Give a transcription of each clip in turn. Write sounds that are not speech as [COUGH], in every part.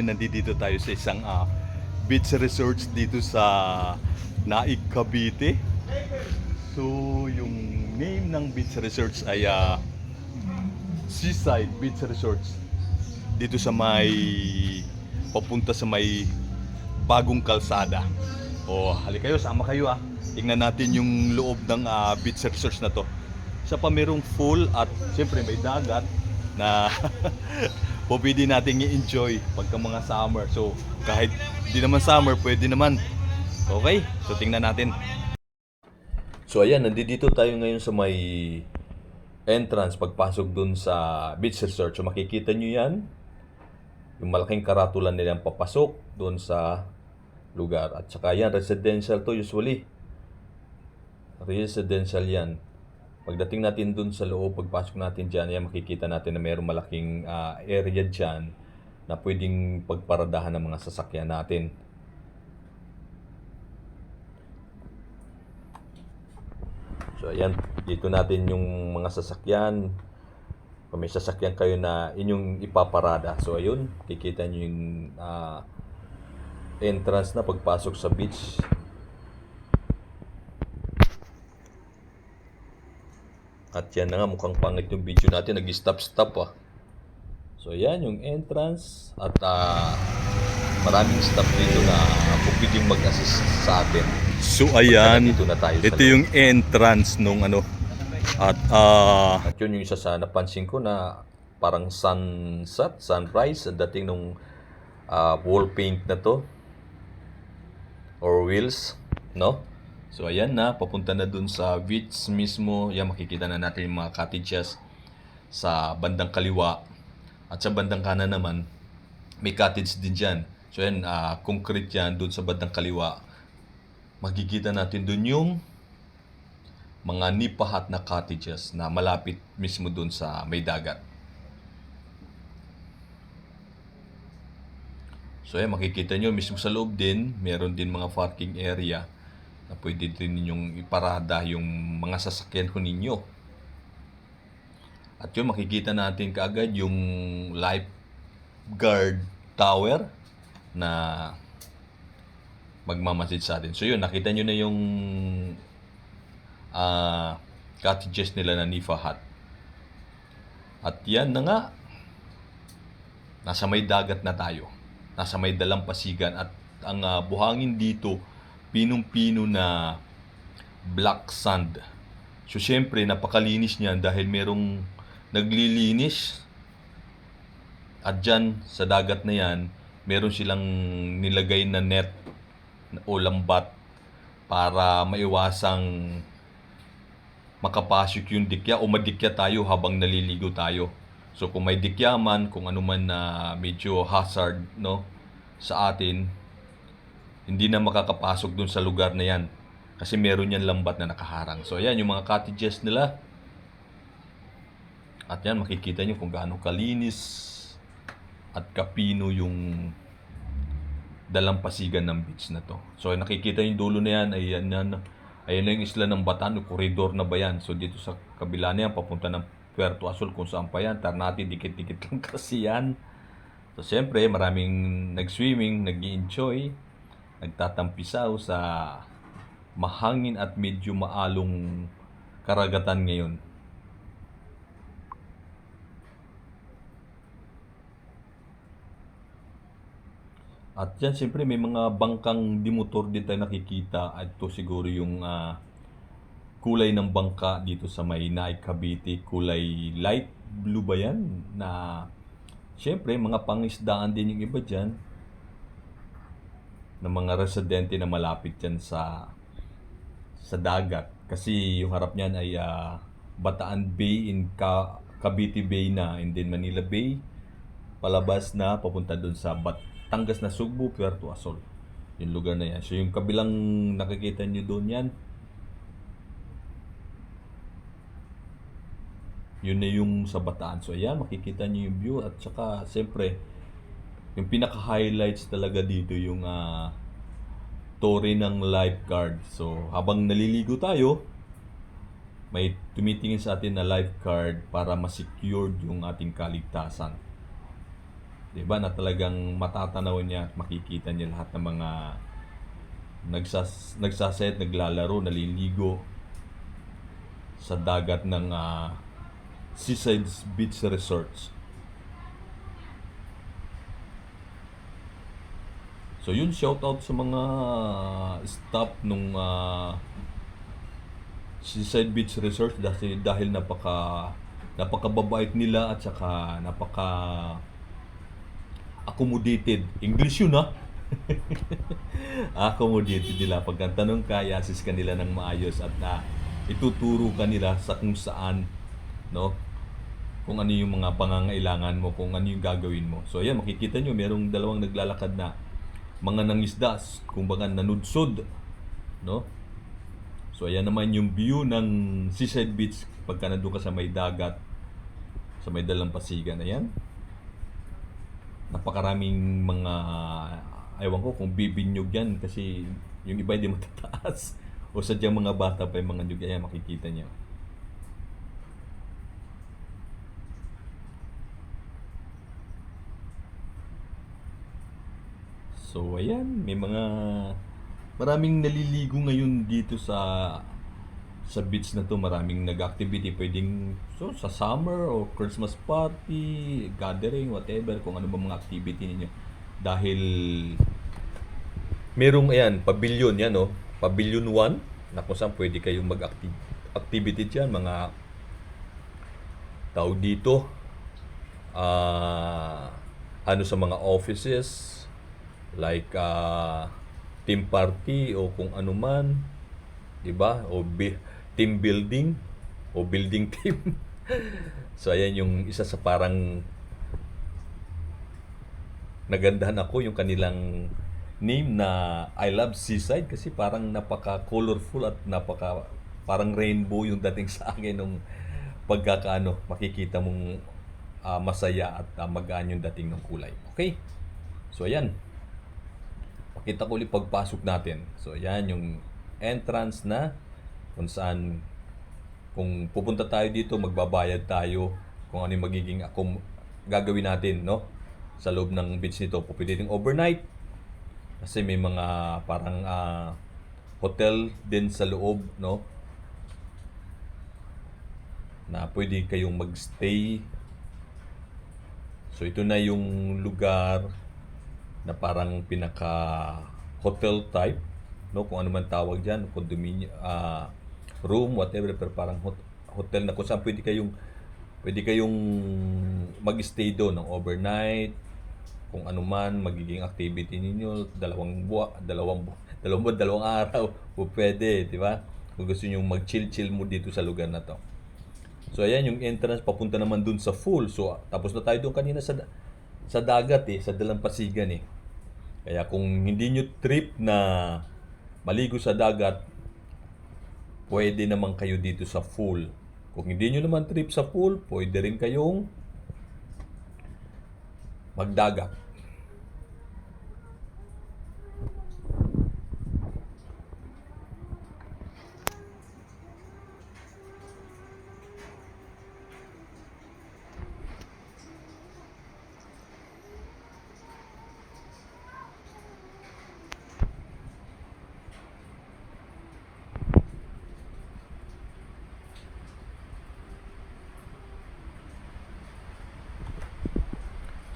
Nandito tayo sa isang ah, beach resort dito sa Naig, Cavite. So, yung name ng beach resorts ay ah, Seaside Beach Resorts. Dito sa may papunta sa may bagong kalsada. O, halika kayo, sama kayo ah. Tingnan natin yung loob ng ah, beach resorts na to. Sa pa merong full at siyempre may dagat na [LAUGHS] po pwede nating i-enjoy pagka mga summer. So, kahit di naman summer, pwede naman. Okay? So, tingnan natin. So, ayan, nandito tayo ngayon sa may entrance pagpasok dun sa beach resort. So, makikita nyo yan. Yung malaking karatulan nilang papasok dun sa lugar. At saka yan, residential to usually. Residential yan. Pagdating natin dun sa loob, pagpasok natin dyan, yan, makikita natin na mayroong malaking ah, area dyan na pwedeng pagparadahan ng mga sasakyan natin. So ayan, dito natin yung mga sasakyan. Kung may sasakyan kayo na inyong ipaparada. So ayun, kikita nyo yung ah, entrance na pagpasok sa beach. At yan na nga, mukhang pangit yung video natin. Nag-stop-stop ah. So yan, yung entrance. At ah, maraming staff dito na pwedeng mag-assist sa atin. So ayan, dito na tayo Ito yung entrance nung ano. At ah At yun yung isa sa napansin ko na parang sunset, sunrise, ang dating nung ah, wall paint na to. Or wheels, no? So ayan na, papunta na dun sa beach mismo. Yan, makikita na natin yung mga cottages sa bandang kaliwa. At sa bandang kanan naman, may cottage din dyan. So yan, ah, concrete yan dun sa bandang kaliwa. Makikita natin dun yung mga nipahat na cottages na malapit mismo dun sa may dagat. So eh, makikita nyo mismo sa loob din, meron din mga parking area na pwede din ninyong iparada yung mga sasakyan ko ninyo. At yun, makikita natin kaagad yung lifeguard tower na magmamasid sa atin. So yun, nakita nyo na yung ah cottages nila na Nifa Hut. At yan na nga, nasa may dagat na tayo. Nasa may dalampasigan at ang ah, buhangin dito, pinong-pino na black sand. So syempre, napakalinis niyan dahil merong naglilinis. At dyan, sa dagat na yan, meron silang nilagay na net o lambat para maiwasang makapasok yung dikya o madikya tayo habang naliligo tayo. So kung may dikya man, kung ano man na medyo hazard no sa atin, hindi na makakapasok dun sa lugar na yan. Kasi meron yan lambat na nakaharang. So ayan, yung mga cottages nila. At yan, makikita nyo kung gaano kalinis at kapino yung dalampasigan ng beach na to. So nakikita yung dulo na yan, ayan yan, ayan na yung isla ng Batan, yung koridor na ba yan. So dito sa kabila na yan, papunta ng Puerto Azul kung saan pa yan. Ternate, dikit-dikit lang [LAUGHS] kasi yan. So siyempre, maraming nag-swimming, nag enjoy nagtatampisaw sa mahangin at medyo maalong karagatan ngayon. At yan, siyempre may mga bangkang dimotor din tayo nakikita. At ito siguro yung ah, kulay ng bangka dito sa may Cavite. Kulay light blue ba yan? Na siyempre mga pangisdaan din yung iba dyan. Ng mga residente na malapit dyan sa sa dagat. Kasi yung harap niyan ay ah, Bataan Bay in Ka- Cavite Bay na and then Manila Bay palabas na papunta doon sa Batangas na Sugbo, Puerto Azul. Yung lugar na yan. So yung kabilang nakikita nyo doon yan, yun na yung sa Bataan. So ayan, makikita nyo yung view at saka siyempre yung pinaka-highlights talaga dito yung ah story ng lifeguard. So habang naliligo tayo, may tumitingin sa atin na lifeguard para ma-secured yung ating kaligtasan. 'Di ba na talagang matatanaw niya at makikita niya lahat ng mga nagsas nagsaset, naglalaro, naliligo sa dagat ng ah, Seaside Beach Resorts. So yun, shout out sa mga staff nung ah, Seaside Beach Resort dahil dahil napaka napakababait nila at saka napaka accommodated. English yun ha. [LAUGHS] accommodated nila. Pagka tanong ka, i-assist ka nila ng maayos at na ituturo ka nila sa kung saan, no? Kung ano yung mga pangangailangan mo, kung ano yung gagawin mo. So ayan, makikita nyo, merong dalawang naglalakad na mga nangisda, kumbaga nanudsod, no? So ayan naman yung view ng Seaside Beach pagka nandun ka sa may dagat, sa may dalampasigan. Ayan. Napakaraming mga, ewan ko kung bibinyog yan kasi yung iba hindi [LAUGHS] matataas. O sadyang mga bata pa yung mga nyug. Ayan, makikita niyo. So ayan, may mga maraming naliligo ngayon dito sa sa beach na to, maraming nag-activity pwedeng so sa summer o Christmas party, gathering, whatever, kung ano ba mga activity ninyo. Dahil merong ayan, pavilion yan, no? Pavilion 1 na kung saan pwede kayong mag-activity dyan, mga tao dito, ah ano sa mga offices, like ah, team party o kung ano man, 'di ba? O bi- team building o building [LAUGHS] team. so ayan yung isa sa parang nagandahan ako yung kanilang name na I Love Seaside kasi parang napaka colorful at napaka parang rainbow yung dating sa akin nung pagkakaano makikita mong ah, masaya at ah, magaan yung dating ng kulay. Okay? So ayan. Pakita ko ulit pagpasok natin. So ayan yung entrance na kung saan kung pupunta tayo dito magbabayad tayo kung ano yung magiging akum gagawin natin no? Sa loob ng beach nito pwede rin overnight. Kasi may mga parang ah, hotel din sa loob no? Na pwede kayong magstay. So ito na yung lugar na parang pinaka hotel type no? Kung ano man tawag diyan condominium ah, room whatever pero parang hot- hotel na kung saan pwede kayong pwede kayong mag-stay doon ng overnight kung ano man magiging activity ninyo dalawang buwa dalawang bu- [LAUGHS] dalawang buwan dalawang araw o pwede di ba? Kung gusto niyo mag-chill-chill mo dito sa lugar na to. So ayan yung entrance papunta naman dun sa full. So tapos na tayo doon kanina sa sa dagat eh, sa dalampasigan eh. Kaya kung hindi nyo trip na maligo sa dagat, pwede naman kayo dito sa full. Kung hindi nyo naman trip sa full, pwede rin kayong magdagat.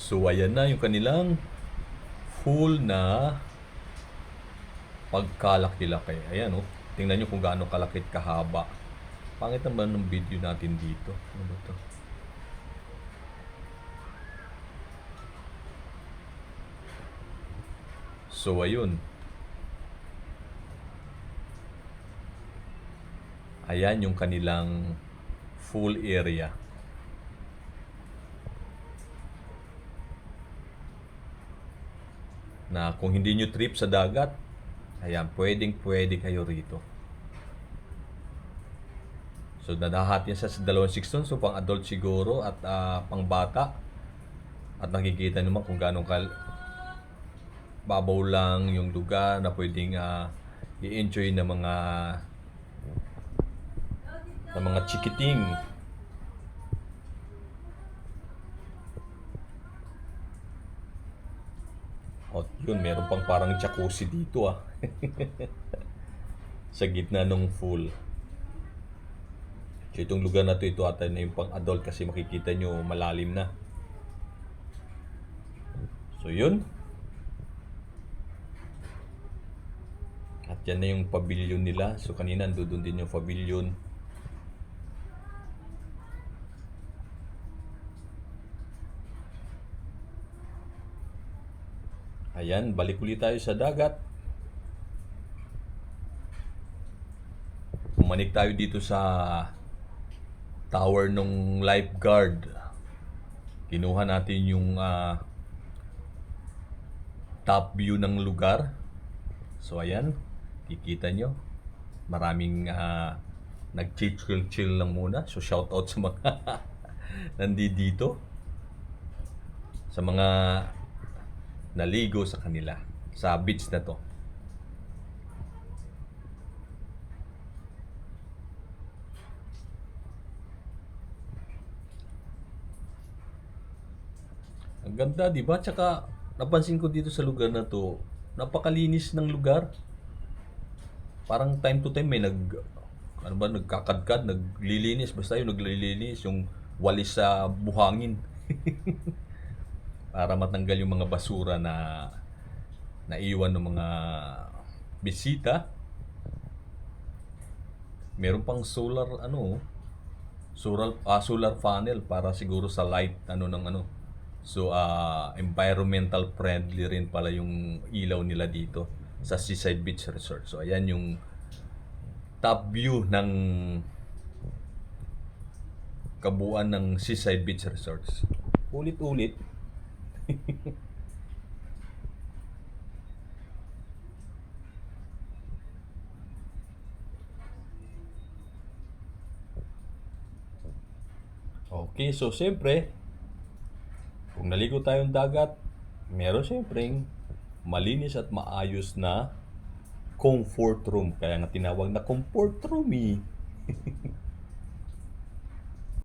So ayan na yung kanilang full na pagkalaki-laki. Ayan oh. Tingnan nyo kung gaano kalaki at kahaba. Pangit naman ng video natin dito. Ano ba to? So ayun. Ayan yung kanilang full area. Na kung hindi nyo trip sa dagat, ayan, pwedeng pwede kayo rito. So, nadahati siya sa dalawang section. So, pang adult siguro at ah, pang bata. At nakikita naman kung gaano kal babaw lang yung lugar na pwedeng ah, i-enjoy ng mga ng mga chikiting. At yun, meron pang parang jacuzzi dito ah. [LAUGHS] Sa gitna ng pool. So itong lugar na to, ito ata na yung pang adult kasi makikita nyo malalim na. So yun. At yan na yung pavilion nila. So kanina doon din yung pavilion. Ayan, balik ulit tayo sa dagat. Pumanik tayo dito sa tower ng lifeguard. Kinuha natin yung ah, top view ng lugar. So ayan, kikita nyo. Maraming uh, nag-chill-chill lang muna. So shout out sa mga [LAUGHS] nandito dito. Sa mga naligo sa kanila sa beach na to. Ang ganda, di ba? Tsaka napansin ko dito sa lugar na to, napakalinis ng lugar. Parang time to time may nag ano ba nagkakadkad, naglilinis, basta yung naglilinis, yung walis sa buhangin. [LAUGHS] para matanggal yung mga basura na naiwan ng mga bisita. Meron pang solar ano, solar ah, solar panel para siguro sa light ano ng ano. So ah, environmental friendly rin pala yung ilaw nila dito sa Seaside Beach Resort. So ayan yung top view ng kabuuan ng Seaside Beach Resorts. Ulit-ulit, [LAUGHS] Okay, so siyempre, kung naligo tayong dagat, meron siyempre malinis at maayos na comfort room. Kaya nga tinawag na comfort room eh. [LAUGHS]